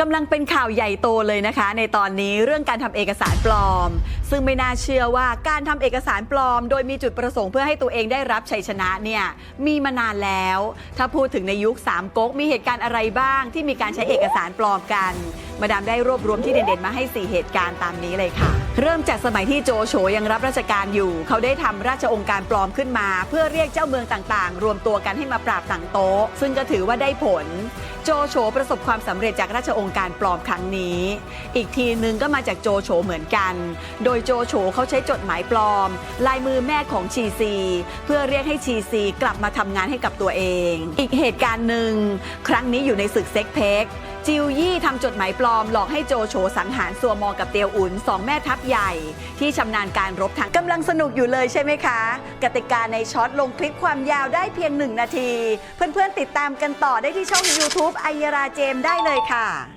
กำลังเป็นข่าวใหญ่โตเลยนะคะ ในตอนนี้เรื่องการทำเอกสารปลอม ซึ่งไม่น่าเชื่อว่าการทำเอกสารปลอม โดยมีจุดประสงค์เพื่อให้ตัวเองได้รับชัยชนะเนี่ยมีมานานแล้ว ถ้าพูดถึงในยุคสามก๊กมีเหตุการณ์อะไรบ้างที่มีการใช้เอกสารปลอมกัน มาดามได้รวบรวมที่เด่นๆมาให้ 4 เหตุการณ์ตามนี้เลยค่ะ เริ่มจากสมัยที่โจโฉยังรับราชการอยู่ เขาได้ทำราชองค์การปลอมขึ้นมา เพื่อเรียกเจ้าเมืองต่างๆ รวมตัวกันให้มาปราบต่างโต๊ะ ซึ่งก็ถือว่าได้ผลโจโฉประสบความสำเร็จจากราชองค์การปลอมครั้งนี้ อีกทีหนึ่งก็มาจากโจโฉเหมือนกัน โดยโจโฉเขาใช้จดหมายปลอม ลายมือแม่ของชีซี เพื่อเรียกให้ชีซีกลับมาทำงานให้กับตัวเอง อีกเหตุการณ์หนึ่งครั้งนี้อยู่ในศึกเซ็กเพก จิวยี่ทำจดหมายปลอม หลอกให้โจโฉสังหารซัวมองกับเตียวอุนสองแม่ทัพใหญ่ ที่ชำนาญการรบทางกำลังสนุกอยู่เลยใช่ไหมคะ กติกาในช็อตลงคลิปความยาวได้เพียงหนึ่งนาที เพื่อนๆติดตามกันต่อได้ที่ช่อง YouTube ไอยราเจมได้เลยค่ะ